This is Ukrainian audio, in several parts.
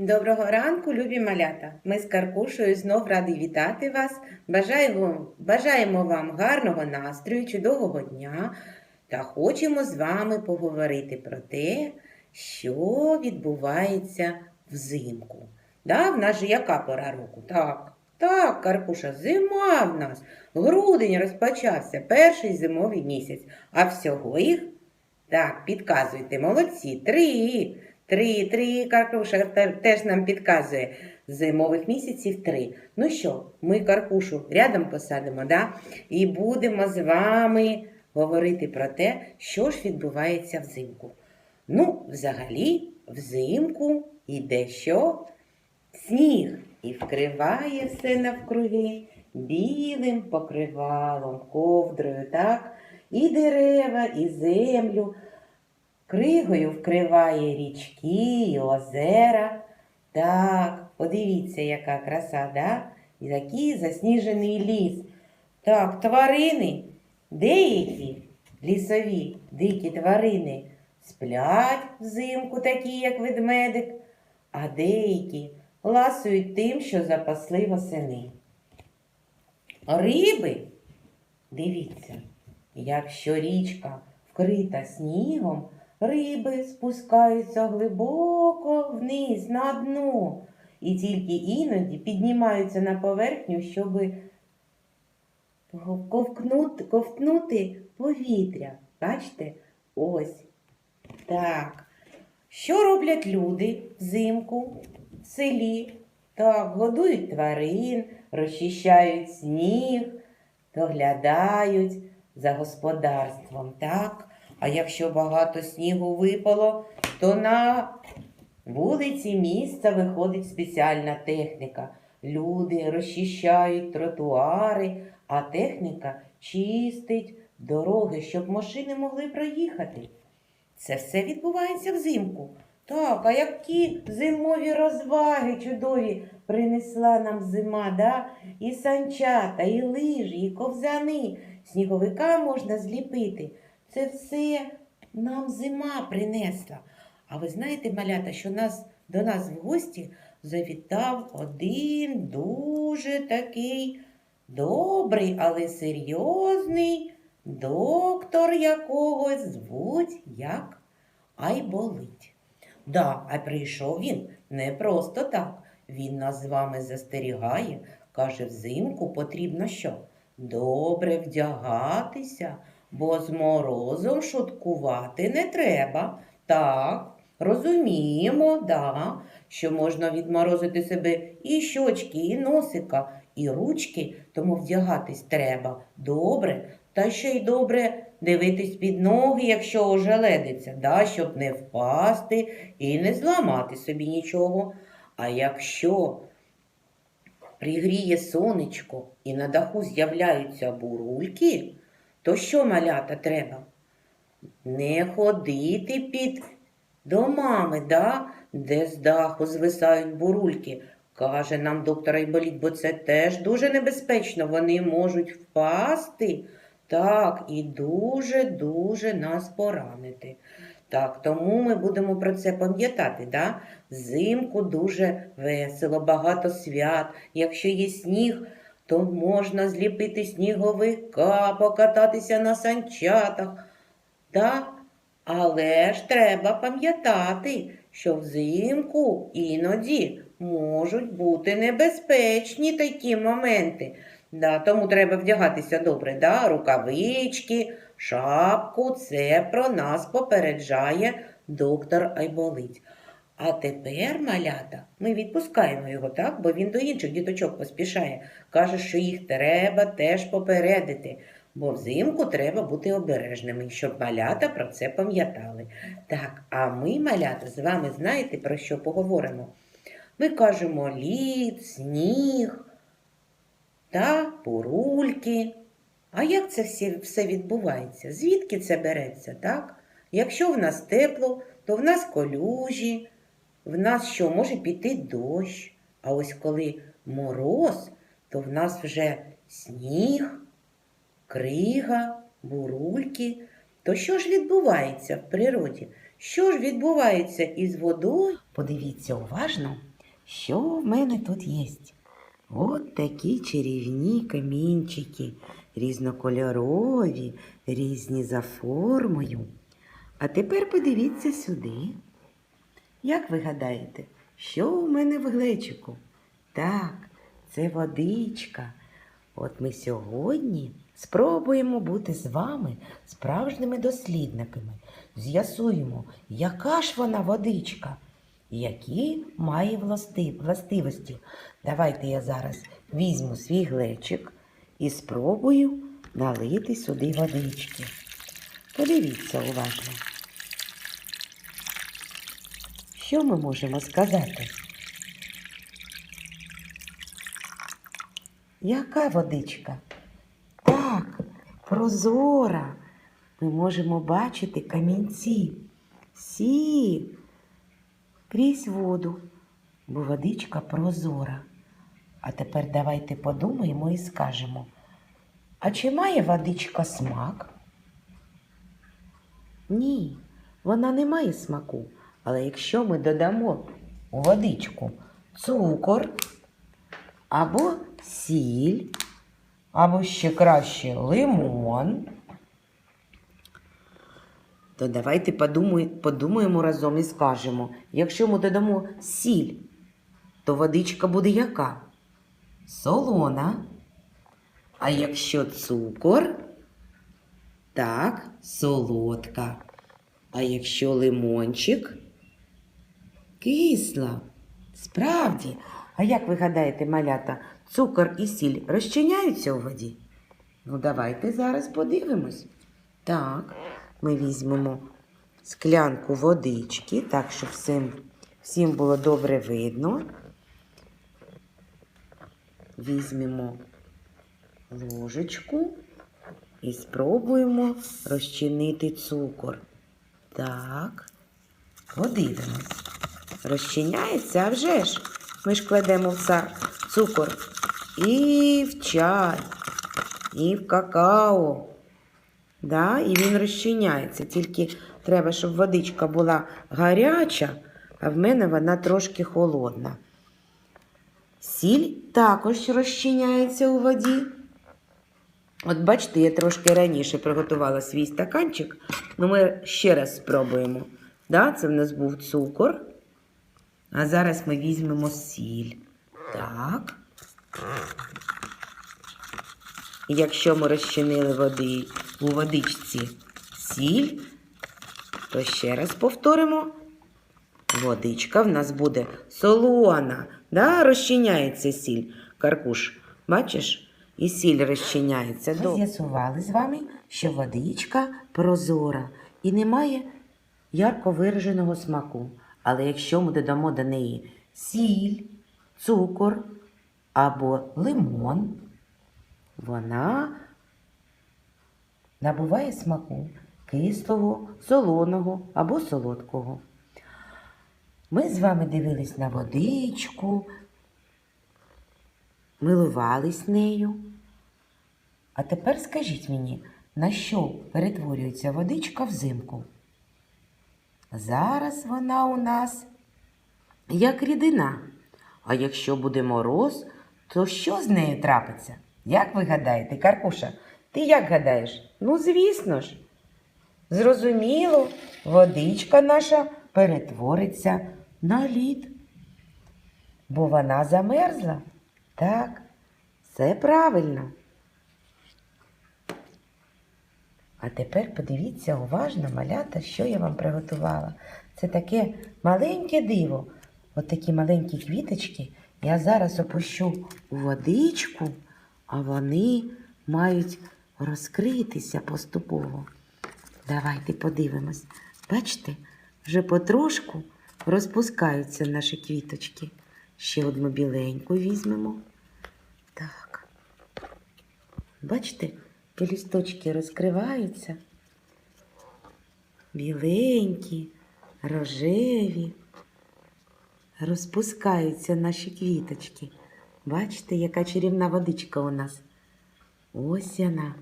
Доброго ранку, любі малята! Ми з Каркушею знов раді вітати вас. Бажаємо, бажаємо вам гарного настрою, чудового дня та хочемо з вами поговорити про те, що відбувається взимку. Да, в нас же яка пора року? Так, так, Каркуша, зима в нас. Грудень розпочався, перший зимовий місяць. А всього їх, так, підказуйте, молодці, три. Три, три, Каркуша теж нам підказує. Зимових місяців три. Ну що, ми Каркушу рядом посадимо, да? і будемо з вами говорити про те, що ж відбувається взимку. Ну, взагалі, взимку іде що? Сніг і вкриває все навкруги білим покривалом, ковдрою, так? І дерева, і землю. Кригою вкриває річки і озера. Так, подивіться, яка краса, да? І такий засніжений ліс. Так, тварини, деякі лісові дикі тварини сплять взимку, такі, як ведмедик, а деякі ласують тим, що запасли восени. Риби, дивіться, якщо річка вкрита снігом, риби спускаються глибоко вниз на дно і тільки іноді піднімаються на поверхню, щоб ковкнути, ковтнути повітря. Бачите? Ось. Так. Що роблять люди взимку в селі? Так, годують тварин, розчищають сніг, доглядають за господарством. Так? А якщо багато снігу випало, то на вулиці міста виходить спеціальна техніка. Люди розчищають тротуари, а техніка чистить дороги, щоб машини могли проїхати. Це все відбувається взимку. Так, а які зимові розваги чудові принесла нам зима, да? І санчата, і лижі, і ковзани. Сніговика можна зліпити. Це все нам зима принесла. А ви знаєте, малята, що нас, до нас в гості завітав один дуже такий добрий, але серйозний доктор якого звуть як Айболить. Да, а прийшов він не просто так. Він нас з вами застерігає, каже, взимку потрібно що? Добре вдягатися, бо з морозом шуткувати не треба. Так, розуміємо, да, що можна відморозити себе і щочки, і носика, і ручки, тому вдягатись треба добре, та ще й добре дивитись під ноги, якщо ожеледиться, да, щоб не впасти і не зламати собі нічого. А якщо пригріє сонечко і на даху з'являються бурульки, то що малята треба? Не ходити під домами, да? де з даху звисають бурульки. Каже нам доктор Айболіт, бо це теж дуже небезпечно. Вони можуть впасти. Так, і дуже-дуже нас поранити. Так, тому ми будемо про це пам'ятати. Да? Взимку дуже весело, багато свят. Якщо є сніг, то можна зліпити сніговика, покататися на санчатах. Да? Але ж треба пам'ятати, що взимку іноді можуть бути небезпечні такі моменти. Да, тому треба вдягатися добре, да? рукавички, шапку. Це про нас попереджає доктор Айболить. А тепер, малята, ми відпускаємо його, так? бо він до інших діточок поспішає. Каже, що їх треба теж попередити, бо взимку треба бути обережними, щоб малята про це пам'ятали. Так, а ми, малята, з вами знаєте, про що поговоримо? Ми кажемо лід, сніг та бурульки. А як це все, відбувається? Звідки це береться, так? Якщо в нас тепло, то в нас колюжі, в нас що може піти дощ. А ось коли мороз, то в нас вже сніг, крига, бурульки. То що ж відбувається в природі? що ж відбувається із водою? Подивіться уважно, що в мене тут є. От такі чарівні камінчики, різнокольорові, різні за формою. А тепер подивіться сюди. Як ви гадаєте, що у мене в глечику? Так, це водичка. От ми сьогодні спробуємо бути з вами справжніми дослідниками. З'ясуємо, яка ж вона водичка, які має властивості. Давайте я зараз візьму свій глечик і спробую налити сюди водички. Подивіться уважно. Що ми можемо сказати? Яка водичка? Так, прозора. Ми можемо бачити камінці. Всі крізь воду, бо водичка прозора. А тепер давайте подумаємо і скажемо, а чи має водичка смак? Ні, вона не має смаку. Але якщо ми додамо у водичку цукор або сіль, або ще краще лимон, то давайте подумаємо разом і скажемо, якщо ми додамо сіль, то водичка буде яка? Солона. А якщо цукор, так, солодка. А якщо лимончик, кисла. Справді. А як ви гадаєте, малята, цукор і сіль розчиняються у воді? Ну, давайте зараз подивимось. Так, ми візьмемо склянку водички, так, щоб всім, всім було добре видно. Візьмемо ложечку і спробуємо розчинити цукор. Так, подивимось. Розчиняється, а вже ж. Ми ж кладемо в цукор і в чай, і в какао. Да? І він розчиняється. Тільки треба, щоб водичка була гаряча, а в мене вона трошки холодна. Сіль також розчиняється у воді. От бачите, я трошки раніше приготувала свій стаканчик. Ну, ми ще раз спробуємо. Да, це в нас був цукор. А зараз ми візьмемо сіль. Так. Якщо ми розчинили води у водичці сіль, то ще раз повторимо. Водичка в нас буде солона, да? розчиняється сіль. Каркуш, бачиш? І сіль розчиняється. Ми з'ясували з вами, що водичка прозора і не має ярко вираженого смаку. Але якщо ми додамо до неї сіль, цукор або лимон, вона набуває смаку кислого, солоного або солодкого. Ми з вами дивились на водичку, милувались нею. А тепер скажіть мені, на що перетворюється водичка взимку? Зараз вона у нас як рідина. А якщо буде мороз, то що з нею трапиться? Як ви гадаєте, Каркуша? Ти як гадаєш? Ну, звісно ж. Зрозуміло, водичка наша перетвориться на лід. Бо вона замерзла. Так, все правильно. А тепер подивіться уважно, малята, що я вам приготувала. Це таке маленьке диво. От такі маленькі квіточки я зараз опущу у водичку, а вони мають розкритися поступово. Давайте подивимось. Бачите, вже потрошку розпускаються наші квіточки. Ще одну біленьку візьмемо. Так. Бачите, лісточки розкриваються. Біленькі, рожеві. Розпускаються наші квіточки. Бачите, яка чарівна водичка у нас. Ось вона,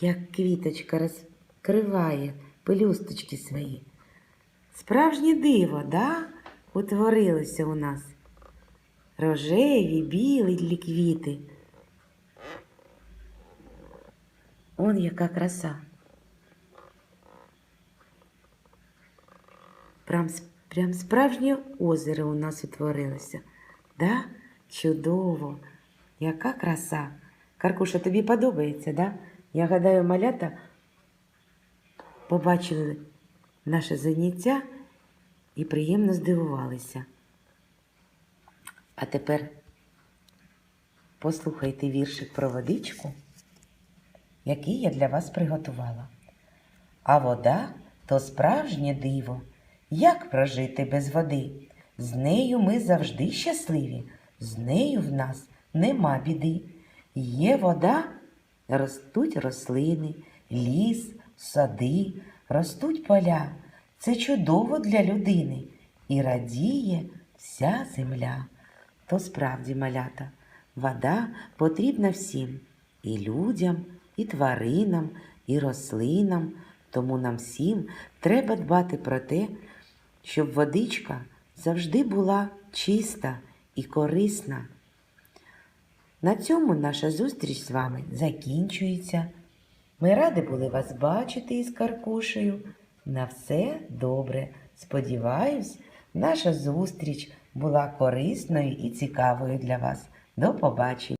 як квіточка розкриває пелюсточки свої. Справжнє диво, да? Утворилося у нас. Рожеві, білі квіти. Он яка краса. Прям, прям справжнє озеро у нас утворилося. Да? Чудово. Яка краса. Каркуша, тобі подобається, да? Я гадаю, малята побачили наше заняття і приємно здивувалися. А тепер послухайте віршик про водичку, який я для вас приготувала. А вода то справжнє диво. Як прожити без води? З нею ми завжди щасливі, з нею в нас нема біди. Є вода, ростуть рослини, ліс, сади, ростуть поля. Це чудово для людини і радіє вся земля. То справді малята, вода потрібна всім і людям, і тваринам, і рослинам. Тому нам всім треба дбати про те, щоб водичка завжди була чиста і корисна. На цьому наша зустріч з вами закінчується. Ми раді були вас бачити із Каркушею. На все добре. Сподіваюсь, наша зустріч була корисною і цікавою для вас. До побачення!